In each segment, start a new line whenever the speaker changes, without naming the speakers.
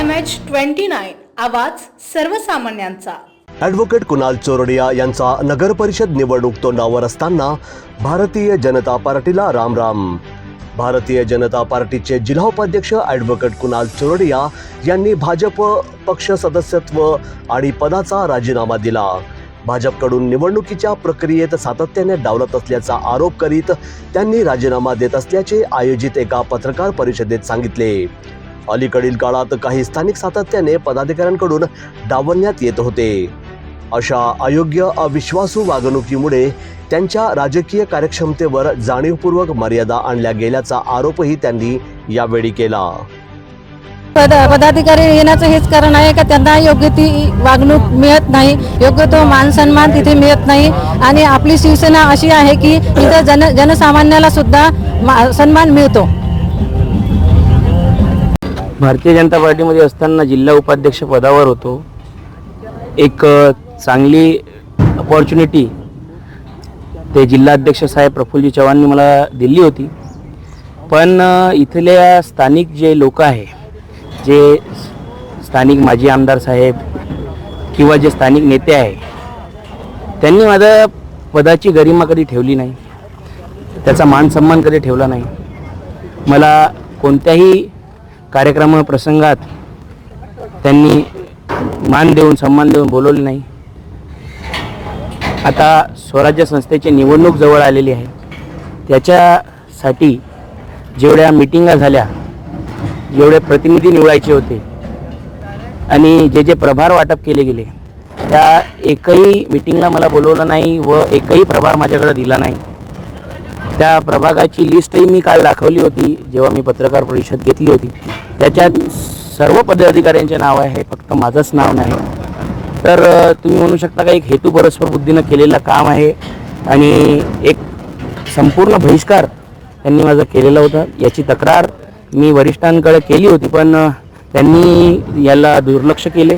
H twenty nine आवाज सर्वसामान्यांचा.
Advocate Kunal Chordia यांचा नगर परिषद निवडणूक तोंडावर असताना भारतीय जनता पार्टीला राम राम भारतीय जनता पार्टीचे जिल्हा उपाध्यक्ष ॲडव्होकेट कुणाल चोरडिया यांनी भाजप पक्ष सदस्यत्व आणि पदाचा राजीनामा दिला. भाजपकडून निवडणुकीच्या प्रक्रियेत सातत्याने डावलत असल्याचा आरोप करीत त्यांनी राजीनामा देत असल्याचे आयोजित एका पत्रकार परिषदेत सांगितले. अलीकडील काळात काही स्थानिक सातत्याने पदाधिकाऱ्यांकडून डावलण्यात येत होते. अशा अयोग्य अविश्वासू वागणुकीमुळे त्यांच्या राजकीय कार्यक्षमतेवर जाणीवपूर्वक मर्यादा आणल्या गेल्याचा आरोपही त्यांनी यावेळी केला.
पद पदाधिकारी येण्याचं हेच कारण आहे का त्यांना योग्य ती वागणूक मिळत नाही? योग्य तो मान सन्मान तिथे मिळत नाही. आणि आपली शिवसेना अशी आहे की तिथं जन जनसामान्याला सुद्धा मा- सन्मान मिळतो.
भारतीय जनता पार्टीमध्ये असताना जिल्हा उपाध्यक्ष पदावर होतो. एक चांगली अपॉर्च्युनिटी ते जिल्हाध्यक्ष साहेब प्रफुल्लजी चव्हाणनी मला दिली होती. पण इथल्या स्थानिक जे लोक आहे जे स्थानिक माजी आमदार साहेब किंवा जे स्थानिक नेते आहे त्यांनी माझ्या पदाची गरिमा कधी ठेवली नाही. त्याचा मान सन्मान कधी ठेवला नाही. मला कोणत्याही कार्यक्रम प्रसंगात त्यांनी मान देऊन सन्मान देऊन बोलवले नाही. आता स्वराज्य संस्थेची निवडणूक जवळ आलेली आहे. त्याच्यासाठी जेवढ्या मिटिंगा झाल्या जेवढे प्रतिनिधी निवडायचे होते आणि जे जे प्रभार वाटप केले गेले त्या एकही मिटिंगला मला बोलवलं नाही व एकही प्रभार माझ्याकडे दिला नाही. त्या प्रभागाची लिस्टही मी काल दाखवली होती जेव्हा मी पत्रकार परिषद घेतली होती. त्याच्यात सर्व पदाधिकाऱ्यांचे नाव आहे फक्त माझंच नाव नाही. तर तुम्ही म्हणू शकता का एक हेतू परस्पर बुद्धीनं केलेलं काम आहे आणि एक संपूर्ण बहिष्कार त्यांनी माझं केलेलं होतं. याची तक्रार मी वरिष्ठांकडे केली होती पण त्यांनी याला दुर्लक्ष केले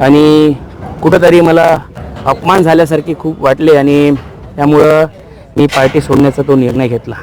आणि कुठंतरी मला अपमान झाल्यासारखे खूप वाटले आणि त्यामुळं मी पार्टी सोडण्याचा तो निर्णय घेतला.